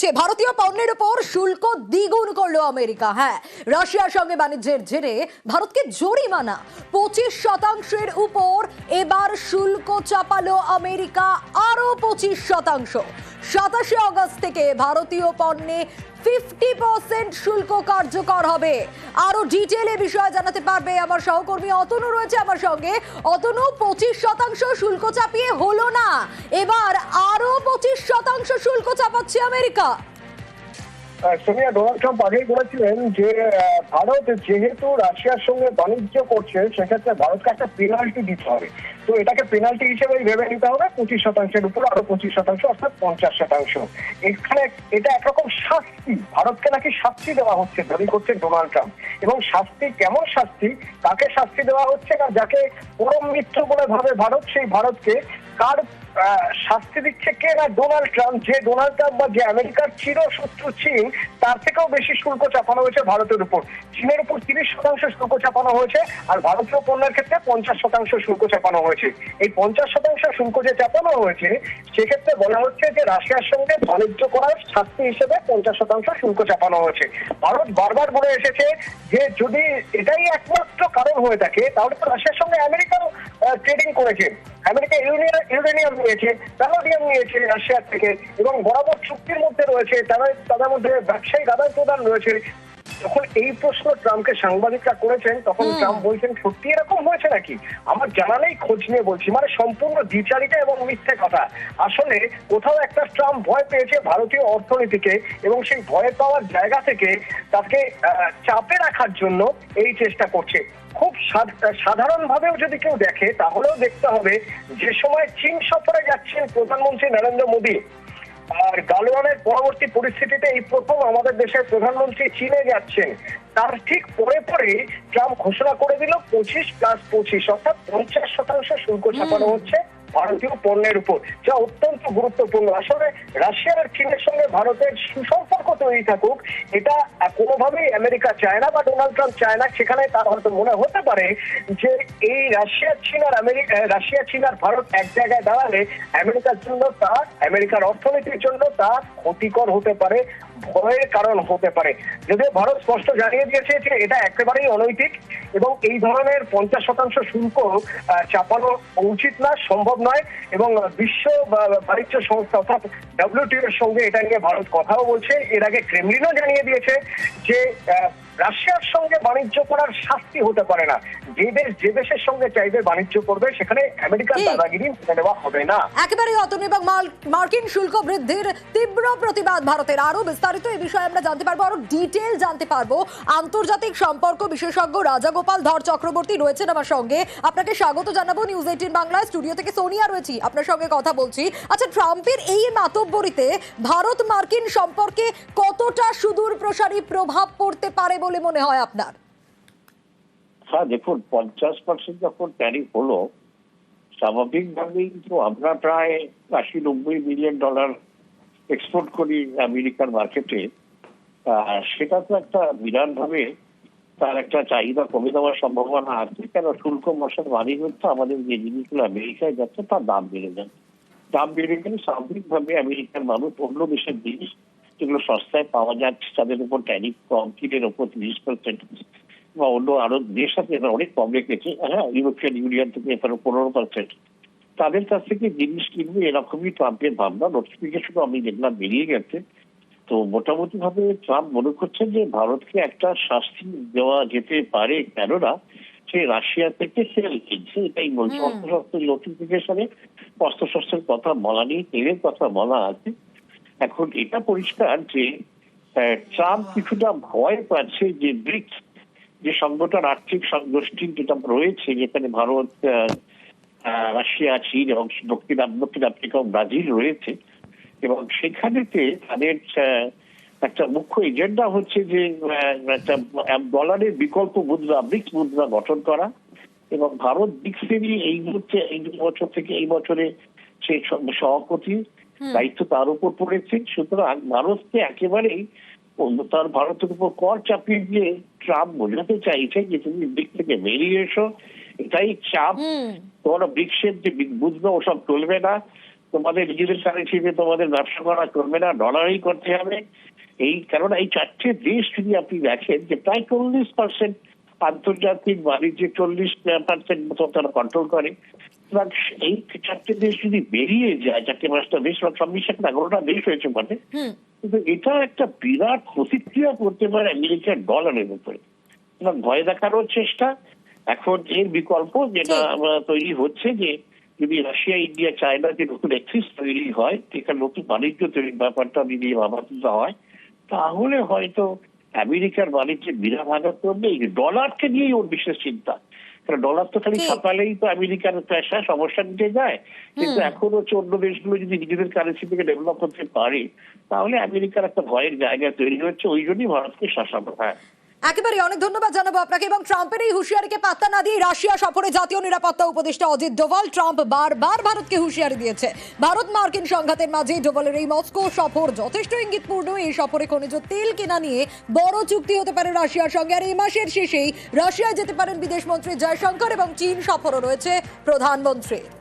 হচ্ছে, ভারতীয় পণ্যের উপর শুল্ক দ্বিগুণ করল আমেরিকা। হ্যাঁ রাশিয়ার সঙ্গে বাণিজ্যের জেরে ভারতকে জরিমানা। পঁচিশ শতাংশের উপর এবার শুল্ক চাপালো আমেরিকা আরও পঁচিশ শতাংশ। সাতাশে অগস্ট থেকে ভারতীয় পণ্যে ফিফটি পার্সেন্ট শুল্ক কার্যকর হবে। আরও ডিটেলে বিষয়ে জানাতে পারবে আমার সহকর্মী অতনু রয়েছে আমার সঙ্গে। অতনু, পঁচিশ শতাংশ শুল্ক চাপিয়ে হলো না। এবার আরও পঁচিশ শতাংশ শুল্ক চাপাচ্ছে আমেরিকা। সোনিয়া, ডোনাল্ড ট্রাম্প আগেই বলেছিলেন যে ভারত যেহেতু রাশিয়ার সঙ্গে বাণিজ্য করছে, সেক্ষেত্রে ভারতকে একটা পেনাল্টি দিতে হবে। তো এটাকে পেনাল্টি হিসেবেই ভেবে নিতে হবে, পঁচিশ শতাংশের উপর আরও পঁচিশ শতাংশ, অর্থাৎ পঞ্চাশ শতাংশ। এখানে এটা একরকম শাস্তি, ভারতকে নাকি শাস্তি দেওয়া হচ্ছে, দাবি করছে ডোনাল্ড ট্রাম্প। এবং শাস্তি কেমন শাস্তি, কাকে শাস্তি দেওয়া হচ্ছে না, যাকে পরম মিত্র বলে ভাবে ভারত, সেই ভারতকে কার শাস্তি দিচ্ছে কে না? ডোনাল্ড ট্রাম্প যে ডোনাল্ড ট্রাম্প বা যে আমেরিকার চির শত্রু চীন, তার থেকেও বেশি শুল্ক চাপানো হয়েছে ভারতের উপর। চীনের উপর তিরিশ শতাংশ শুল্ক চাপানো হয়েছে, আর ভারতীয় পণ্যের ক্ষেত্রে পঞ্চাশ শতাংশ শুল্ক চাপানো হয়েছে। এই পঞ্চাশ শতাংশ শুল্ক যে চাপানো হয়েছে, সেক্ষেত্রে বলা হচ্ছে যে রাশিয়ার সঙ্গে বাণিজ্য করার শাস্তি হিসেবে পঞ্চাশ শতাংশ শুল্ক চাপানো হয়েছে। ভারত বারবার বলে এসেছে যে যদি এটাই একমাত্র কারণ হয়ে থাকে, তাহলে তো রাশিয়ার সঙ্গে আমেরিকাও ট্রেডিং করেছে। আমেরিকা ইউনিয়ন, ইউরেনিয়াম নিয়েছে, প্যালোডিয়াম নিয়েছে রাশিয়ার থেকে এবং বরাবর চুক্তির মধ্যে রয়েছে তারা তাদের মধ্যে ব্যবসায়িক আদান প্রদান রয়েছে। যখন এই প্রশ্ন ট্রাম্পকে সাংবাদিকরা করেছেন তখন ট্রাম্প বলছেন সত্যি এরকম হয়েছে নাকি? আমার জানা নেই খোঁজ নিয়ে বলছি। মানে সম্পূর্ণ দ্বিচারিতা এবং মিথ্যে কথা। আসলে কোথাও একটা ট্রাম্প ভয় পেয়েছে ভারতীয় অর্থনীতিকে এবং সেই ভয় পাওয়ার জায়গা থেকে তাকে আহ, চাপে রাখার জন্য এই চেষ্টা করছে। খুব সাধারণ ভাবেও যদি কেউ দেখে তাহলেও দেখতে হবে যে সময় চীন সফরে যাচ্ছেন প্রধানমন্ত্রী নরেন্দ্র মোদী। আর গালোয়ানের পরবর্তী পরিস্থিতিতে এই প্রথম আমাদের দেশের প্রধানমন্ত্রী চীনে যাচ্ছেন। তার ঠিক পরে পরে ট্রাম্প ঘোষণা করে দিল পঁচিশ প্লাস পঁচিশ অর্থাৎ পঞ্চাশ শতাংশ শুল্ক চাপানো হচ্ছে। ভারতীয় পণ্যের উপর, যা অত্যন্ত গুরুত্বপূর্ণ। আসলে রাশিয়া আর চীনের সঙ্গে ভারতের সুসম্পর্ক তৈরি থাকুক, এটা কোনোভাবেই আমেরিকা চায় না বা ডোনাল্ড ট্রাম্প চায় না। সেখানে তার হয়তো মনে হতে পারে যে এই রাশিয়া, চীন আর আমেরিকা রাশিয়া, চীন আর ভারত এক জায়গায় দাঁড়ালে আমেরিকার জন্য তা, আমেরিকার অর্থনীতির জন্য তা ক্ষতিকর হতে পারে। ভয়ের কারণ হতে পারে। যদিও ভারত স্পষ্ট জানিয়ে দিয়েছে যে এটা একেবারেই অনৈতিক এবং এই ধরনের পঞ্চাশ শতাংশ শুল্ক চাপানো উচিত না সম্ভব নয় এবং বিশ্ব বাণিজ্য সংস্থা অর্থাৎ ডাব্লিউটিও এর সঙ্গে এটা নিয়ে ভারত কথাও বলছে। এর আগে ক্রেমলিনও জানিয়ে দিয়েছে যে রাশিয়ার সঙ্গে বাণিজ্য করার শাস্তি হতে পারে না। যে দেশ যে দেশের সঙ্গে চাইবে বাণিজ্য করবে সেখানে আমেরিকার দাদাগিরি মেনে নেওয়া হবে না। একেবারে অতনু এবং মার্কিন শুল্ক বৃদ্ধির তীব্র প্রতিবাদ ভারতের। আরও বিস্তারিত এই বিষয়ে আমরা জানতে পারব, আরও ডিটেল জানতে পারব। আন্তর্জাতিক সম্পর্ক বিশেষজ্ঞ রাজাগোপাল ধর চক্রবর্তী রয়েছেন আমার সঙ্গে। আপনাকে স্বাগত জানাব নিউজ এইটিন বাংলা স্টুডিও থেকে সোনিয়া রয়েছি, আপনার সঙ্গে কথা বলছি। আচ্ছা ট্রাম্পের এই মাতব্বরিতে ভারত মার্কিন সম্পর্কে কতটা সুদূর প্রসারী প্রভাব পড়তে পারে বলে মনে হয় আপনার? হ্যাঁ দেখুন, পঞ্চাশ পার্সেন্ট যখন ট্যারিফ হলো, স্বাভাবিকভাবেই তো আমরা প্রায় আশি নব্বই মিলিয়ন ডলার এক্সপোর্ট করি আমেরিকার মার্কেটে সেটা তো একটা বিরাট ভাবে তার একটা চাহিদা কমে দেওয়ার সম্ভাবনা আছে। কেন? শুল্ক মশার বাড়ি হচ্ছে আমাদের যে জিনিসগুলো আমেরিকায় যাচ্ছে, তার দাম বেড়ে যাচ্ছে। দাম বেড়ে গেলে স্বাভাবিকভাবে আমেরিকার মানুষ অন্য দেশের জিনিস যেগুলো সস্তায় পাওয়া যাচ্ছে, তাদের উপর ট্যারিফ কম কিনের উপর তিরিশ পার্সেন্ট বা অন্য আরও দেশ আছে অনেক কম রেখেছে হ্যাঁ ইউরোপিয়ান ইউনিয়ন থেকে এখানে পনেরো পার্সেন্ট তাদের কাছ থেকে জিনিস কিনবে এরকমই ট্রাম্পের ভাবনা। নোটিফিকেশন আমি দেখলাম বেরিয়ে গেছে। তো মোটামুটি ভাবে ট্রাম্প মনে করছেন যে ভারতকে একটা শাস্তি দেওয়া যেতে পারে কেননা সে রাশিয়া থেকে তেল কিনছে এটাই বলছে। অস্ত্রশস্ত্রের নোটিফিকেশনে অস্ত্রশস্ত্রের কথা বলা নেই তেলের কথা বলা আছে। এখন এটা পরিষ্কার যে ট্রাম্প কিছুটা ভয় পাচ্ছে যে ব্রিক্স যে সংগঠন আর্থিক গোষ্ঠী যেটা রয়েছে যেখানে ভারত রাশিয়া চীন এবং দক্ষিণ দক্ষিণ আফ্রিকা ব্রাজিল রয়েছে। এবং সেখানেতে তাদের একটা মুখ্য এজেন্ডা হচ্ছে যে একটা ডলারের বিকল্প মুদ্রা ব্রিক্স মুদ্রা গঠন করা। এবং ভারত ব্রিক্সেরই এই মুহূর্তে এই বছর থেকে এই বছরে সে সভাপতি দায়িত্ব তার উপর পড়েছে। সুতরাং ভারতকে একেবারেই তার ভারতের উপর কর চাপিয়ে দিয়ে ট্রাম্প বোঝাতে চাইছে যে তুমি দিক থেকে বেরিয়ে এসো। এটাই চাপ। তোমরা ব্রিক্সের যে বুঝবে ওসব চলবে না। তোমাদের নিজেদের কারেন্সিতে তোমাদের ব্যবসা করা চলবে না ডলারেই করতে হবে। এই কারণ এই চারটে দেশ যদি আপনি দেখেন যে প্রায় চল্লিশ পার্সেন্ট আন্তর্জাতিক বাণিজ্যে চল্লিশ পার্সেন্ট মতো তারা কন্ট্রোল করে এই চারটে দেশ যদি বেরিয়ে যায় চারটে পাঁচটা দেশ বা চব্বিশ একটা এগারোটা দেশ হয়েছে মানে কিন্তু এটা একটা বিরাট প্রতিক্রিয়া করতে পারে আমেরিকার ডলারের উপরে। ভয় দেখানোর চেষ্টা এখন এর বিকল্প যেটা তৈরি হচ্ছে যে যদি রাশিয়া ইন্ডিয়া চায়না যে নতুন এক্সিস তৈরি হয় সেখানে নতুন বাণিজ্য তৈরির ব্যাপারটা যদি ভাবাত্মক হয় তাহলে হয়তো আমেরিকার বাণিজ্যের বিরাট আঘাত করবে ডলারকে নিয়েই ওর বিশেষ চিন্তা। কারণ ডলার তো খালি। ছাপালেই তো আমেরিকার পেশা সমস্যা মিটে যায়। কিন্তু। এখন হচ্ছে অন্য দেশগুলো যদি নিজেদের কারেন্সি থেকে ডেভেলপ করতে পারে তাহলে আমেরিকার একটা ভয়ের জায়গা তৈরি হচ্ছে। ওই জন্যই ভারতকে শাসানো হ্যাঁ একেবারে অনেক ধন্যবাদ জানাব আপনাকে এবং ট্রাম্পের এই হুঁশিয়ারিকে পাত্তা না দিয়ে রাশিয়া সফরে জাতীয় নিরাপত্তা উপদেষ্টা অজিত ডোভাল ট্রাম্প বারবার ভারতকে হুঁশিয়ারি দিয়েছে। ভারত মার্কিন সংঘাতের মাঝে ডোভালের এই মস্কো সফর যথেষ্ট ইঙ্গিতপূর্ণ। এই সফরে খনিজ তেল কেনা নিয়ে বড় চুক্তি হতে পারে রাশিয়ার সঙ্গে। আর এই মাসের শেষেই রাশিয়ায় যেতে পারেন বিদেশমন্ত্রী জয়শঙ্কর এবং চীন সফরও রয়েছে প্রধানমন্ত্রীর।